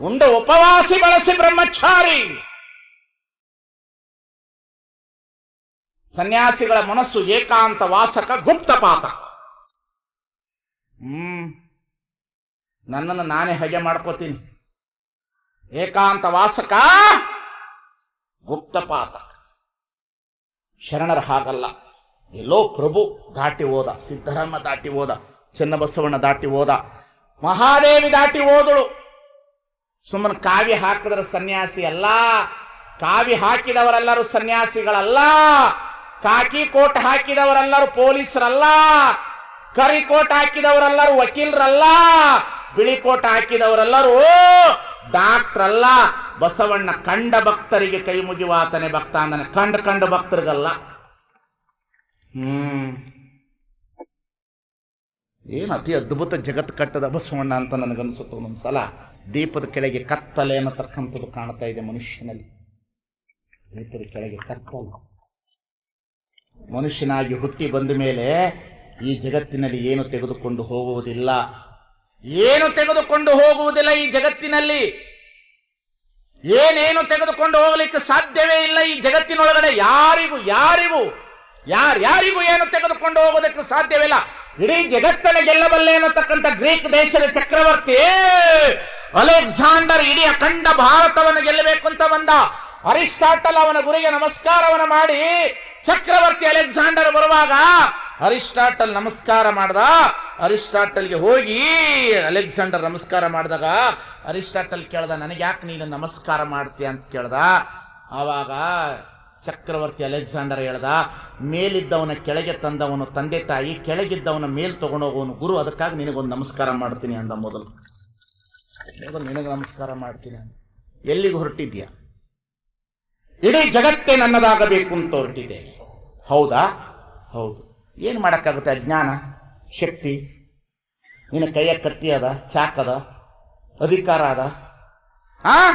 ಉಂಡ ಉಪವಾಸಿ ಬಳಸಿ ಬ್ರಹ್ಮಚಾರಿ. ಸನ್ಯಾಸಿಗಳ ಮನಸ್ಸು ಏಕಾಂತ ವಾಸಕ ಗುಪ್ತಪಾತ ಹ್ಮ್. ನನ್ನನ್ನು ನಾನೇ ಹಗೆ ಮಾಡ್ಕೋತೀನಿ. ಏಕಾಂತ ವಾಸಕ ಗುಪ್ತಪಾತ ಶರಣರ ಹಾಗಲ್ಲ. ಎಲ್ಲೋ ಪ್ರಭು ದಾಟಿ ಹೋದ, ಸಿದ್ದರಾಮ ದಾಟಿ ಹೋದ, ಚೆನ್ನಬಸವಣ್ಣ ದಾಟಿ ಹೋದ, ಮಹಾದೇವಿ ದಾಟಿ ಹೋದಳು. ಸುಮ್ಮನೆ ಕಾವಿ ಹಾಕಿದ್ರ ಸನ್ಯಾಸಿ ಅಲ್ಲ. ಕಾವಿ ಹಾಕಿದವರೆಲ್ಲರೂ ಸನ್ಯಾಸಿಗಳಲ್ಲ. ಕಾಕಿ ಕೋಟ್ ಹಾಕಿದವರೆಲ್ಲರೂ ಪೊಲೀಸರಲ್ಲ. ಕರಿ ಕೋಟ್ ಹಾಕಿದವರೆಲ್ಲರೂ ವಕೀಲರಲ್ಲ. ಬಿಳಿ ಕೋಟ್ ಹಾಕಿದವರೆಲ್ಲರೂ ಡಾಕ್ಟರ್ ಅಲ್ಲ ಬಸವಣ್ಣ ಕಂಡ ಭಕ್ತರಿಗೆ ಕೈ ಮುಗಿವಾತನೆ ಭಕ್ತ ಅಂದನೆ. ಕಂಡ ಕಂಡ ಭಕ್ತರಿಗಲ್ಲ. ಹ್ಮ್. ಏನು ಅತಿ ಅದ್ಭುತ ಜಗತ್ ಕಟ್ಟದ ಬಸವಣ್ಣ ಅಂತ ನನಗನ್ಸುತ್ತೆ ಒಂದೊಂದ್ಸಲ. ದೀಪದ ಕೆಳಗೆ ಕತ್ತಲೆ ಅನ್ನತಕ್ಕಂಥದ್ದು ಕಾಣ್ತಾ ಇದೆ ಮನುಷ್ಯನಲ್ಲಿ. ದೀಪದ ಕೆಳಗೆ ಕತ್ತಲೆ. ಮನುಷ್ಯನಾಗಿ ಹುಟ್ಟಿ ಬಂದ ಮೇಲೆ ಈ ಜಗತ್ತಿನಲ್ಲಿ ಏನು ತೆಗೆದುಕೊಂಡು ಹೋಗುವುದಿಲ್ಲ? ಏನು ತೆಗೆದುಕೊಂಡು ಹೋಗುವುದಿಲ್ಲ ಈ ಜಗತ್ತಿನಲ್ಲಿ? ಏನೇನು ತೆಗೆದುಕೊಂಡು ಹೋಗಲಿಕ್ಕೆ ಸಾಧ್ಯವೇ ಇಲ್ಲ ಈ ಜಗತ್ತಿನೊಳಗಡೆ? ಯಾರಿಗೂ ಯಾರಿಗೂ, ಯಾರ್ಯಾರಿಗೂ ಏನು ತೆಗೆದುಕೊಂಡು ಹೋಗೋದಕ್ಕೆ ಸಾಧ್ಯವಿಲ್ಲ ಇಡೀ ಜಗತ್ತನ್ನು ಗೆಲ್ಲಬಲ್ಲೆ ಅನ್ನತಕ್ಕಂಥ ಗ್ರೀಕ್ ದೇಶದ ಚಕ್ರವರ್ತಿ ಅಲೆಕ್ಸಾಂಡರ್ ಇಡೀ ಅಖಂಡ ಭಾರತವನ್ನು ಗೆಲ್ಲಬೇಕು ಅಂತ ಬಂದ. ಅರಿಸ್ಟಾಟಲ್ ಅವನ ಗುರಿಗೆ ನಮಸ್ಕಾರವನ್ನು ಮಾಡಿ ಚಕ್ರವರ್ತಿ ಅಲೆಕ್ಸಾಂಡರ್ ಬರುವಾಗ ಅರಿಸ್ಟಾಟಲ್ ನಮಸ್ಕಾರ ಮಾಡ್ದ. ಅರಿಸ್ಟಾಟಲ್ಗೆ ಹೋಗಿ ಅಲೆಕ್ಸಾಂಡರ್ ನಮಸ್ಕಾರ ಮಾಡಿದಾಗ ಅರಿಸ್ಟಾಟಲ್ ಕೇಳ್ದ ನನಗೆ ಯಾಕೆ ನೀನು ನಮಸ್ಕಾರ ಮಾಡ್ತೀಯ? ಅಂತ ಕೇಳ್ದ. ಆವಾಗ ಚಕ್ರವರ್ತಿ ಅಲೆಕ್ಸಾಂಡರ್ ಹೇಳ್ದ, ಮೇಲಿದ್ದವನ ಕೆಳಗೆ ತಂದವನು ತಂದೆ ತಾಯಿ, ಕೆಳಗಿದ್ದವನ ಮೇಲ್ ತಗೊಂಡೋಗೋನು ಗುರು, ಅದಕ್ಕಾಗಿ ನಿನಗೊಂದು ನಮಸ್ಕಾರ ಮಾಡ್ತೀನಿ ಅಂದ ಮೊದಲು. ನಿನಗೆ ನಮಸ್ಕಾರ ಮಾಡ್ತೀನಿ ಎಲ್ಲಿಗೆ ಹೊರಟಿದ್ಯಾ ಇಡೀ ಜಗತ್ತೇ ನನ್ನದಾಗಬೇಕು ಅಂತ ಹೊರಟಿದೆ. ಹೌದಾ? ಹೌದು. ಏನು ಮಾಡೋಕ್ಕಾಗುತ್ತೆ ಅಜ್ಞಾನ ಶಕ್ತಿ. ನಿನ್ನ ಕೈಯ ಕತ್ತಿ ಅದ ಚಾಕದ ಅಧಿಕಾರ ಅದ. ಆ?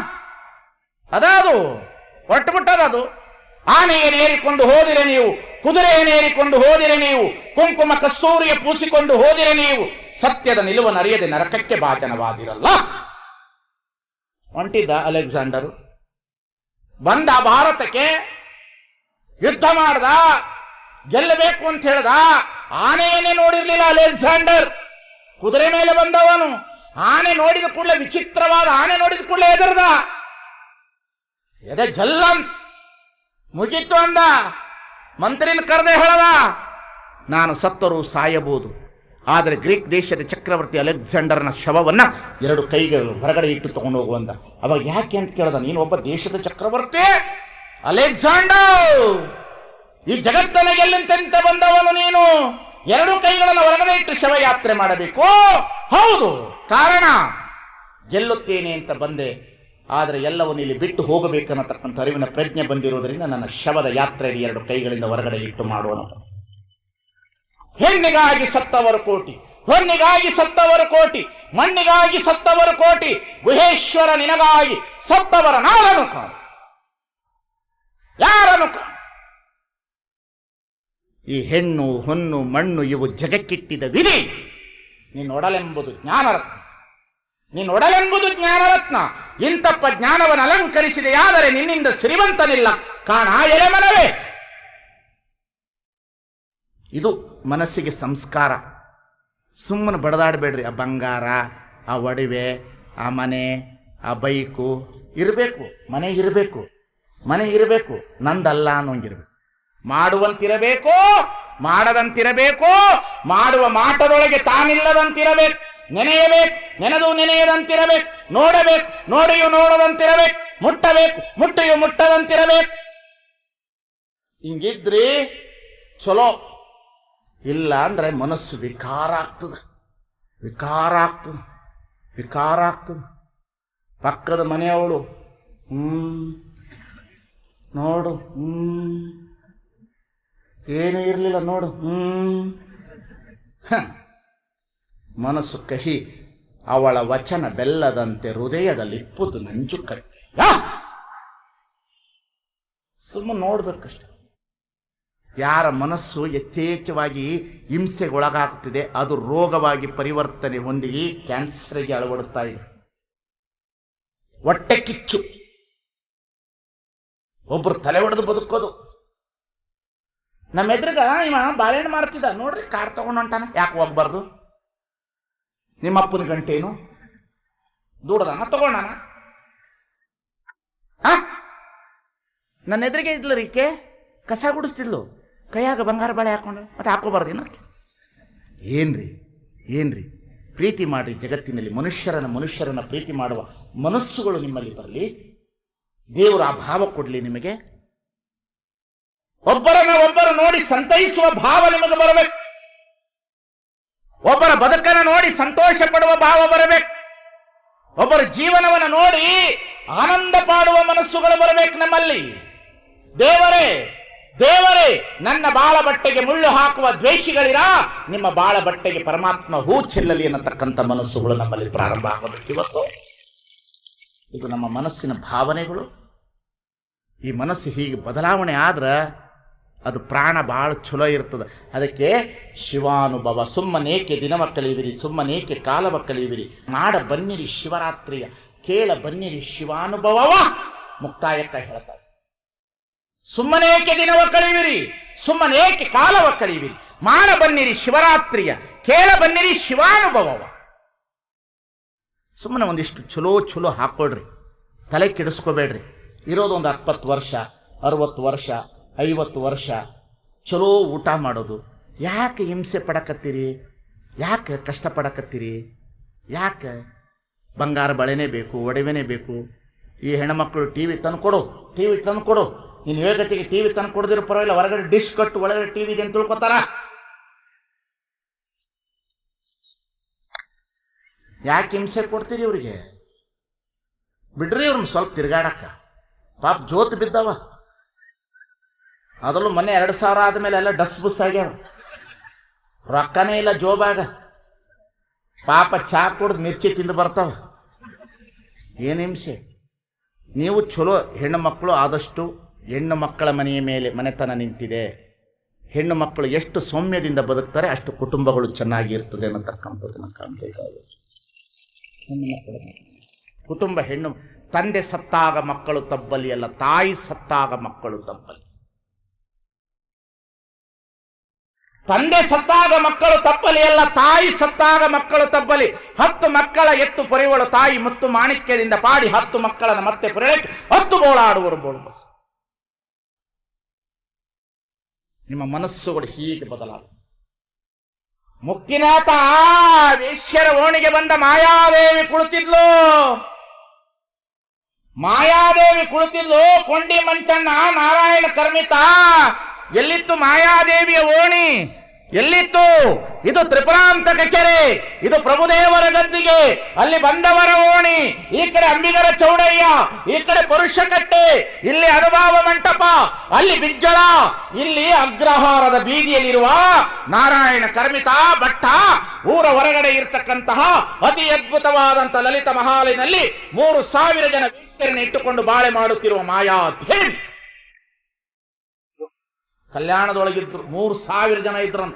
ಅದಾದು. ಅದು. ಆನೆಯನ್ನೇರಿಕೊಂಡು ಹೋದಿರೆ ನೀವು ಕುದುರೆಯನ್ನೇರಿಕೊಂಡು ಹೋದಿರೆ ನೀವು, ಕುಂಕುಮ ಕಸ್ತೂರಿಯ ಪೂಸಿಕೊಂಡು ಹೋದಿರೆ ನೀವು ಸತ್ಯದ ನಿಲುವನ್ನರಿಯದೆ ನರಕಕ್ಕೆ ಭಾಜನವಾದಿರಲ್ಲ. ಹೊಂಟಿದ್ದ ಅಲೆಕ್ಸಾಂಡರು. ಬಂದ ಭಾರತಕ್ಕೆ ಯುದ್ಧ ಮಾಡ್ದ, ಗೆಲ್ಲಬೇಕು ಅಂತ ಹೇಳ್ದ ಆನೆಯನ್ನೇ ನೋಡಿರ್ಲಿಲ್ಲ ಅಲೆಕ್ಸಾಂಡರ್. ಕುದುರೆ ಮೇಲೆ ಬಂದವನು, ಆನೆ ನೋಡಿದ ಕೂಡಲೇ ವಿಚಿತ್ರವಾದ ಆನೆ ನೋಡಿದ ಕೂಡಲೇ ಎದುರ್ದ ಎದೆ ಜಲ್ಲಂತ್. ಮುಗಿತ್ತು ಅಂದ. ಮಂತ್ರಿನ ಕರೆದೆ ಹೇಳದ, ನಾನು ಸತ್ತರು ಸಾಯಬಹುದು ಆದರೆ ಗ್ರೀಕ್ ದೇಶದ ಚಕ್ರವರ್ತಿ ಅಲೆಕ್ಸಾಂಡರ್ನ ಶವವನ್ನು ಎರಡು ಕೈಗಳು ಹೊರಗಡೆ ಇಟ್ಟು ತಗೊಂಡು ಹೋಗುವಂತ ಅವಾಗ ಯಾಕೆ ಅಂತ ಕೇಳ್ದ, ನೀನು ಒಬ್ಬ ದೇಶದ ಚಕ್ರವರ್ತಿ? ಅಲೆಕ್ಸಾಂಡರ್! ಈ ಜಗತ್ತನ್ನ ಗೆಲ್ಲಂತೆಂತ ಬಂದವನು ನೀನು. ಎರಡು ಕೈಗಳನ್ನು ಹೊರಗಡೆ ಇಟ್ಟು ಶವಯಾತ್ರೆ ಮಾಡಬೇಕು. ಹೌದು, ಕಾರಣ ಗೆಲ್ಲುತ್ತೇನೆ ಅಂತ ಬಂದೆ. ಆದರೆ ಎಲ್ಲವನ್ನು ಇಲ್ಲಿ ಬಿಟ್ಟು ಹೋಗಬೇಕನ್ನತಕ್ಕಂಥ ಅರಿವಿನ ಪ್ರಜ್ಞೆ ಬಂದಿರುವುದರಿಂದ ನನ್ನ ಶವದ ಯಾತ್ರೆಯಲ್ಲಿ ಎರಡು ಕೈಗಳಿಂದ ಹೊರಗಡೆ ಇಟ್ಟು ಮಾಡುವನು ಹೆಣ್ಣಿಗಾಗಿ ಸತ್ತವರು ಕೋಟಿ ಹೊನ್ನಿಗಾಗಿ ಸತ್ತವರು ಕೋಟಿ, ಮಣ್ಣಿಗಾಗಿ ಸತ್ತವರು ಕೋಟಿ, ಗುಹೇಶ್ವರ ನಿನಗಾಗಿ ಸತ್ತವರ ನಾಳನು ಕಾಣು. ಯಾರನ್ನು ಕಾಣು? ಈ ಹೆಣ್ಣು ಹೊನ್ನು ಮಣ್ಣು ಇವು ಜಗಕ್ಕಿಟ್ಟಿದ ವಿಧಿ. ನೀನೊಡಲೆಂಬುದು ಜ್ಞಾನರತ್ನ. ನೀನೊಡಲೆಂಬುದು ಜ್ಞಾನರತ್ನ. ಇಂತಪ್ಪ ಜ್ಞಾನವನ್ನು ಅಲಂಕರಿಸಿದೆಯಾದರೆ ನಿನ್ನಿಂದ ಶ್ರೀಮಂತನಿಲ್ಲ. ಕಾಣ ಎಲೆಮನವೇ. ಇದು ಮನಸ್ಸಿಗೆ ಸಂಸ್ಕಾರ. ಸುಮ್ಮನೆ ಬಡದಾಡಬೇಡ್ರಿ. ಆ ಬಂಗಾರ, ಆ ಒಡವೆ, ಆ ಮನೆ, ಆ ಬೈಕು ಇರಬೇಕು. ಮನೆ ಇರಬೇಕು. ಮನೆ ಇರಬೇಕು. ನಂದಲ್ಲ ಅನ್ನೋಂಗಿರ್ಬೇಕು. ಮಾಡುವಂತಿರಬೇಕು, ಮಾಡದಂತಿರಬೇಕು, ಮಾಡುವ ಮಾಟದೊಳಗೆ ತಾನಿಲ್ಲದಂತಿರಬೇಕು. ನೆನೆಯಬೇಕು, ನೆನೆದು ನೆನೆಯದಂತಿರಬೇಕು. ನೋಡಬೇಕು, ನೋಡಿಯು ನೋಡದಂತಿರಬೇಕು. ಮುಟ್ಟಬೇಕು, ಮುಟ್ಟಿಯು ಮುಟ್ಟದಂತಿರಬೇಕು. ಹಿಂಗಿದ್ರಿ ಚಲೋ. ಇಲ್ಲ ಅಂದ್ರೆ ಮನಸ್ಸು ವಿಕಾರ ಆಗ್ತದೆ. ವಿಕಾರ ಆಗ್ತದೆ. ವಿಕಾರ ಆಗ್ತದೆ. ಪಕ್ಕದ ಮನೆಯವಳು ಹ್ಞೂ ನೋಡು ಹ್ಞೂ ಏನೂ ಇರಲಿಲ್ಲ ನೋಡು ಹ್ಞೂ. ಮನಸ್ಸು ಕಹಿ, ಅವಳ ವಚನ ಬೆಲ್ಲದಂತೆ ಹೃದಯದಲ್ಲಿ ಹೃದಯದಲ್ಲಿಪ್ಪುದು ನಂಜು ಸುಮ್ಮ ಸುಮ್ಮನೆ ನೋಡ್ಬೇಕಷ್ಟೆ. ಯಾರ ಮನಸ್ಸು ಯಥೇಚ್ಛವಾಗಿ ಹಿಂಸೆಗೊಳಗಾಗುತ್ತಿದೆ ಅದು ರೋಗವಾಗಿ ಪರಿವರ್ತನೆ ಹೊಂದಿ ಕ್ಯಾನ್ಸರ್ಗೆ ಅಳವಡುತ್ತಾ ಇದೆ. ಹೊಟ್ಟೆ ಕಿಚ್ಚು. ಒಬ್ಬರು ತಲೆ ಹೊಡೆದು ಬದುಕೋದು. ನಮ್ಮ ಎದುರುಗ ಇವ ಬಾಳೆಹಣ್ಣು ಮಾರ್ತಿದ್ದ, ನೋಡ್ರಿ ಕಾರ್ ತಗೊಂಡು ಹೊಂಟಾನೆ. ಯಾಕೆ ಹೋಗ್ಬಾರ್ದು? ನಿಮ್ಮ ಅಪ್ಪನ ಗಂಟೇನು? ದೂಡದಾನ, ತಗೊಂಡಾನ? ನನ್ನ ಎದುರಿಗೆ ಇದ್ಲು ರೀಕೆ ಕಸ ಗುಡಿಸ್ತಿದ್ಲು. ಕೈಯಾಗ ಬಂಗಾರ ಬಳೆ ಹಾಕೊಂಡು ಮತ್ತೆ ಹಾಕೋಬಾರ್ದೇನು ಏನ್ರಿ ಏನ್ರಿ? ಪ್ರೀತಿ ಮಾಡಿ ಜಗತ್ತಿನಲ್ಲಿ ಮನುಷ್ಯರನ್ನ ಮನುಷ್ಯರನ್ನ ಪ್ರೀತಿ ಮಾಡುವ ಮನಸ್ಸುಗಳು ನಿಮ್ಮಲ್ಲಿ ಬರಲಿ, ದೇವರು ಆ ಭಾವ ಕೊಡಲಿ ನಿಮಗೆ. ಒಬ್ಬರನ್ನ ಒಬ್ಬರು ನೋಡಿ ಸಂತೈಸುವ ಭಾವ ನಿಮಗೆ ಬರಬೇಕು. ಒಬ್ಬರ ಬದುಕನ್ನು ನೋಡಿ ಸಂತೋಷ ಪಡುವ ಭಾವ ಬರಬೇಕು. ಒಬ್ಬರ ಜೀವನವನ್ನು ನೋಡಿ ಆನಂದ ಪಾಡುವ ಮನಸ್ಸುಗಳು ಬರಬೇಕು ನಮ್ಮಲ್ಲಿ. ದೇವರೇ ದೇವರೇ, ನನ್ನ ಬಾಳ ಬಟ್ಟೆಗೆ ಮುಳ್ಳು ಹಾಕುವ ದ್ವೇಷಿಗಳಿರಾ? ನಿಮ್ಮ ಬಾಳ ಬಟ್ಟೆಗೆ ಪರಮಾತ್ಮ ಹೂ ಚೆಲ್ಲಲಿ ಅನ್ನತಕ್ಕಂಥ ಮನಸ್ಸುಗಳು ನಮ್ಮಲ್ಲಿ ಪ್ರಾರಂಭ ಆಗಬೇಕು ಇವತ್ತು. ಇದು ನಮ್ಮ ಮನಸ್ಸಿನ ಭಾವನೆಗಳು. ಈ ಮನಸ್ಸು ಹೀಗೆ ಬದಲಾವಣೆ ಆದ್ರೆ ಅದು ಪ್ರಾಣ ಭಾಳ ಚಲೋ ಇರ್ತದೆ. ಅದಕ್ಕೆ ಶಿವಾನುಭವ, ಸುಮ್ಮನೇಕೆ ದಿನವ ಮಕ್ಕಳಿವಿರಿ ಸುಮ್ಮನೇಕೆ ಕಾಲವ ಮಕ್ಕಳಿವಿರಿ ಮಾಡ ಬನ್ನಿರಿ ಶಿವರಾತ್ರಿಯ, ಕೇಳ ಬನ್ನಿರಿ ಶಿವಾನುಭವವ, ಮುಕ್ತಾಯಕ್ಕ ಹೇಳ್ತಾರೆ. ಸುಮ್ಮನೇಕೆ ದಿನವ ಕಳೆಯುವಿರಿ? ಸುಮ್ಮನೇಕೆ ಕಾಲವ ಕಳೆಯುವಿರಿ? ಮಾಡ ಬನ್ನಿರಿ ಶಿವರಾತ್ರಿಯ, ಕೇಳ ಬನ್ನಿರಿ ಶಿವಾನುಭವವ. ಸುಮ್ಮನೆ ಒಂದಿಷ್ಟು ಚಲೋ ಚಲೋ ಹಾಕೊಳ್ರಿ. ತಲೆ ಕೆಡಿಸ್ಕೋಬೇಡ್ರಿ. ಇರೋದು ಒಂದು ಎಪ್ಪತ್ತು ವರ್ಷ, ಅರವತ್ತು ವರ್ಷ, ಐವತ್ತು ವರ್ಷ ಚಲೋ ಊಟ ಮಾಡೋದು. ಯಾಕೆ ಹಿಂಸೆ ಪಡಕತ್ತೀರಿ? ಯಾಕೆ ಕಷ್ಟ ಪಡಕತ್ತೀರಿ ಯಾಕೆ ಬಂಗಾರ ಬಳೆನೇ ಬೇಕು, ಒಡವೆನೇ ಬೇಕು? ಈ ಹೆಣ್ಮಕ್ಳು ಟಿ ವಿ ತಂದು ಕೊಡು ಟಿ ವಿ ತಂದು ಕೊಡು ನೀನು ಹೇಗತಿಗೆ ಟಿ ವಿ ತಂದು ಕೊಡದಿರೋ ಪರವಾಗಿಲ್ಲ, ಹೊರಗಡೆ ಡಿಶ್ ಕಟ್ಟು, ಒಳಗಡೆ ಟಿ ವಿ ಇದೆ ಅಂತ ತಿಳ್ಕೊತಾರ? ಯಾಕೆ ಹಿಂಸೆ ಕೊಡ್ತೀರಿ ಇವ್ರಿಗೆ? ಬಿಡ್ರಿ ಇವ್ರನ್ನ ಸ್ವಲ್ಪ ತಿರ್ಗಾಡಕ್ಕ. ಪಾಪ ಜೋತ್ ಬಿದ್ದವ. ಅದರಲ್ಲೂ ಮೊನ್ನೆ ಎರಡು ಸಾವಿರ ಆದ್ಮೇಲೆ ಎಲ್ಲ ಡಸ್ ಬುಸ್ ಆಗ್ಯಾವ. ರೊಕ್ಕನೇ ಇಲ್ಲ ಜೋಬಾಗ. ಪಾಪ ಚಾ ಕುಡ್ದು ಮಿರ್ಚಿ ತಿಂದು ಬರ್ತಾವ. ಏನು ಹಿಂಸೆ? ನೀವು ಚಲೋ ಹೆಣ್ಣು ಮಕ್ಕಳು ಆದಷ್ಟು ಹೆಣ್ಣು ಮಕ್ಕಳ ಮನೆಯ ಮೇಲೆ ಮನೆತನ ನಿಂತಿದೆ. ಹೆಣ್ಣು ಮಕ್ಕಳು ಎಷ್ಟು ಸೌಮ್ಯದಿಂದ ಬದುಕ್ತಾರೆ ಅಷ್ಟು ಕುಟುಂಬಗಳು ಚೆನ್ನಾಗಿ ಇರ್ತದೆ ಅನ್ನತಕ್ಕಂಥದ್ದನ್ನು ಕಾಣಬೇಕಾಗುತ್ತೆ ಹೆಣ್ಣು ಮಕ್ಕಳ. ಕುಟುಂಬ ಹೆಣ್ಣು ತಂದೆ ಸತ್ತಾಗ ಮಕ್ಕಳು ತಬ್ಬಲಿ ಅಲ್ಲ ತಾಯಿ ಸತ್ತಾಗ ಮಕ್ಕಳು ತಬ್ಬಲಿ. ತಂದೆ ಸತ್ತಾಗ ಮಕ್ಕಳು ತಪ್ಪಲಿ ಅಲ್ಲ ತಾಯಿ ಸತ್ತಾಗ ಮಕ್ಕಳು ತಬ್ಬಲಿ. ಹತ್ತು ಮಕ್ಕಳ ಎತ್ತು ಪೊರೆಯುವಳು ತಾಯಿ ಮತ್ತು ಮಾಣಿಕ್ಯದಿಂದ ಪಾಡಿ ಹತ್ತು ಮಕ್ಕಳನ್ನು ಮತ್ತೆ ಪೊರೆಯಕ್ಕೆ ಹತ್ತು ಬೋಳಾಡುವರು ಬೋಳು ಬಸ್. ನಿಮ್ಮ ಮನಸ್ಸುಗಳು ಹೀಗೆ ಬದಲಾಗ. ಮುಕ್ತಿನಾಥ ವೇಶ್ಯರ ಓಣಿಗೆ ಬಂದ ಮಾಯಾದೇವಿ ಕುಳಿತಿದ್ಲು. ಮಾಯಾದೇವಿ ಕುಳಿತಿದ್ಲು. ಕೊಂಡಿ ಮಂಚಣ್ಣ ನಾರಾಯಣ ಕರ್ಮಿತ ಎಲ್ಲಿತ್ತು ಮಾಯಾದೇವಿಯ ಓಣಿ? ಎಲ್ಲಿತ್ತು? ಇದು ತ್ರಿಪುರಾಂತಕ ಕೆರೆ ಇದು ಪ್ರಭುದೇವರ ಗದ್ದಿಗೆ. ಅಲ್ಲಿ ಬಂದವರ ಓಣಿ. ಈ ಕಡೆ ಅಂಬಿಗರ ಚೌಡಯ್ಯ. ಈ ಕಡೆ ಪುರುಷಕಟ್ಟೆ. ಇಲ್ಲಿ ಅನುಭಾವ ಮಂಟಪ. ಅಲ್ಲಿ ಬಿಜ್ಜಳ. ಇಲ್ಲಿ ಅಗ್ರಹಾರದ ಬೀದಿಯಲ್ಲಿರುವ ನಾರಾಯಣ ಕರ್ಮಿತ ಭಟ್ಟ. ಊರ ಹೊರಗಡೆ ಇರ್ತಕ್ಕಂತಹ ಅತಿ ಅದ್ಭುತವಾದಂತ ಲಲಿತ ಮಹಾಲಿನಲ್ಲಿ ಮೂರು ಸಾವಿರ ಜನ ಇಟ್ಟುಕೊಂಡು ಬಾಳೆ ಮಾಡುತ್ತಿರುವ ಮಾಯಾದೇವಿ ಕಲ್ಯಾಣದೊಳಗಿದ್ರು. ಮೂರು ಸಾವಿರ ಜನ ಇದ್ರಂತ.